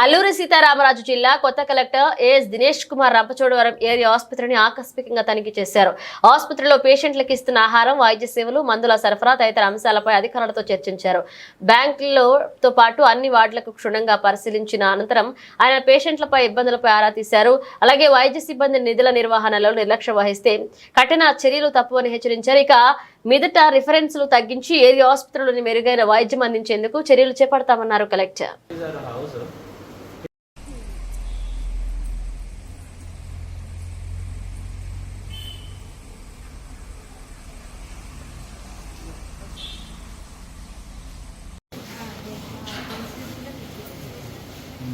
అల్లూరి సీతారామరాజు జిల్లా కొత్త collector AS Dinesh Kumar Rampachodavaram area ఆసుపత్రిని ఆకస్మికంగా తనిఖీ చేశారు. ఆసుపత్రిలో పేషెంట్లకు ఇస్తున్న ఆహారం వైద్య సేవలు మందుల సరఫరా తదితర అంశాలపై అధికారులతో చర్చించారు. బ్యాంకులతో పాటు అన్ని వార్డులకు క్షుణ్ణంగా పరిశీలించిన అనంతరం ఆయన పేషెంట్లపై ఇబ్బందులపై ఆరా తీశారు. అలాగే వైద్య సిబ్బంది నిధుల నిర్వహణలో నిర్లక్ష్యం వహిస్తే కఠిన చర్యలు తప్పవని హెచ్చరించారు. ఇక మీదట రిఫరెన్స్లు తగ్గించి ఏరియా ఆసుపత్రులను మెరుగైన వైద్యం అందించేందుకు చర్యలు చేపడతామన్నారు కలెక్టర్.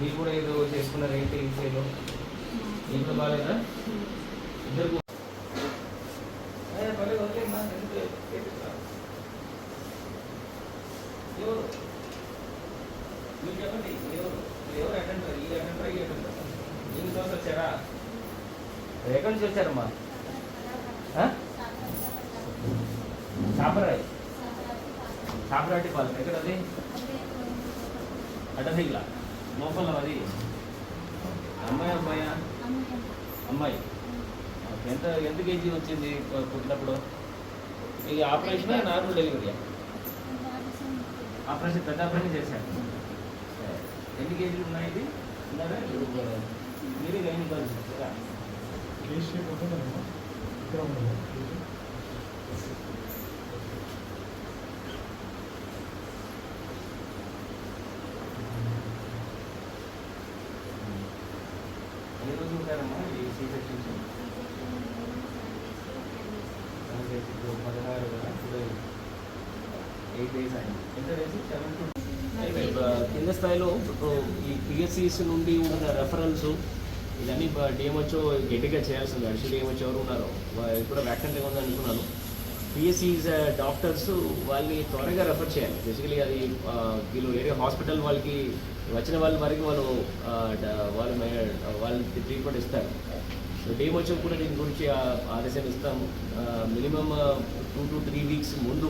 మీరు కూడా ఏదో చేసుకున్నారు ఏంటి ఇంట్లో ఇంట్లో బాగాలేదా? ఇద్దరు మీరు చెప్పండి ఎవరు? ఎవరు అటెండర్ ఈ అటెండర్ ఈ అటెండర్ ఎన్ని సంవత్సరాలు వచ్చారా? ఎక్కడి నుంచి వచ్చారమ్మా. ఆ? చాపరాయి. చాపరాటి పాలెం. ఎక్కడ అది. అటదిగ్లా లోపల అది అమ్మాయి అబ్బాయా? అమ్మాయి. ఎంత ఎంత కేజీ వచ్చింది పుట్టినప్పుడు? ఇది ఆపరేషన్ నార్మల్ డెలివరీ. ఆపరేషన్ పెద్ద ఆపరేషన్ చేశారు. ఎన్ని కేజీలు ఉన్నాయి ఇది? ఉన్నారా? మీరు ఎన్ని కదా ఎన్ని ఈ సీ సెక్షన్ ఇప్పుడు పదహారు ఇప్పుడు ఎయిట్ డేస్ అయింది ఎంత డేస్ సెవెన్ టు కింద స్థాయిలో ఇప్పుడు ఈ పిఎస్సిస్ నుండి ఉన్న రెఫరెన్స్ ఇవన్నీ డిఎంహెచ్ఓ గట్టిగా చేయాల్సింది. అడిషనల్ డిఎంహెచ్ఓ ఎవరు ఉన్నారో? వా- ఇది కూడా వ్యాకెంట్గా ఉంది అనుకున్నాను. పిఎస్సిస్ డాక్టర్స్ వాళ్ళని త్వరగా రెఫర్ చేయాలి. బేసికలీ అది వీళ్ళు వేరే హాస్పిటల్ వాళ్ళకి వచ్చిన వాళ్ళ వరకు వాళ్ళు వాళ్ళు వాళ్ళకి ట్రీట్మెంట్ ఇస్తారు. సో డిఎంహెచ్ఓ కూడా దీని గురించి ఆ- ఆదేశం ఇస్తాం minimum two to three weeks ముందు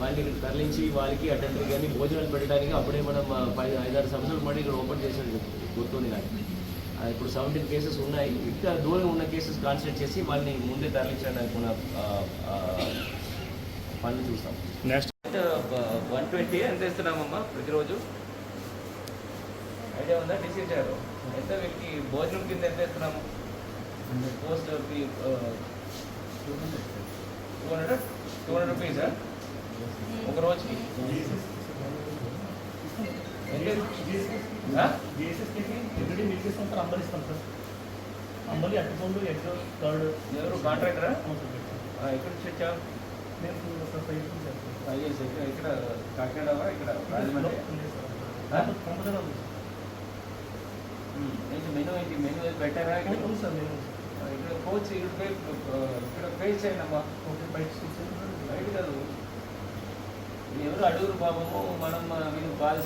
వాళ్ళని ఇక్కడ తరలించి వాళ్ళకి అటెండర్ కానీ భోజనాలు పెట్టడానికి అప్పుడే మనం పది ఐదారు సంవత్సరాలు మళ్ళీ ఇక్కడ ఓపెన్ చేసినట్టు గుర్తుంది నాకు. ఇప్పుడు సెవెంటీన్ కేసెస్ ఉన్నాయి. ఇంకా దూరంగా ఉన్న కేసెస్ కాన్సన్ట్రేట్ చేసి వాళ్ళని ముందే తరలించడానికి ఆ, పనులు చూస్తాం. నెక్స్ట్ వన్ ట్వంటీ ఎంత ఇస్తున్నామమ్మా ప్రతిరోజు? ఐడియా ఉందా? డిసైడ్ అయితే ఎంత వీళ్ళకి భోజనం కింద ఎంత ఇస్తున్నాము post two hundred two hundred rupees ఒక రోజుకి. అంబలి అట్టుకోండు ఎగ్ థర్డ్ ఎవరు? కాంట్రాక్టరా? ఎక్కడ నుంచి వచ్చావు? సార్ ఫైవ్ ఇక్కడ ఇక్కడ ఇక్కడ రాజమండ్రి ఆ? కంపల్సరీ ఉంది. ఏంటి మెనూ ఏంటి? మెనూ ఉంది సార్ నేను ఇక్కడ కోచ్ ఇక్కడ ఇక్కడ పే చేయండి అమ్మా. ఓకే బయట బయట కాదు. ఎవరు అడుగురు పాపము మనం వీళ్ళు బాగా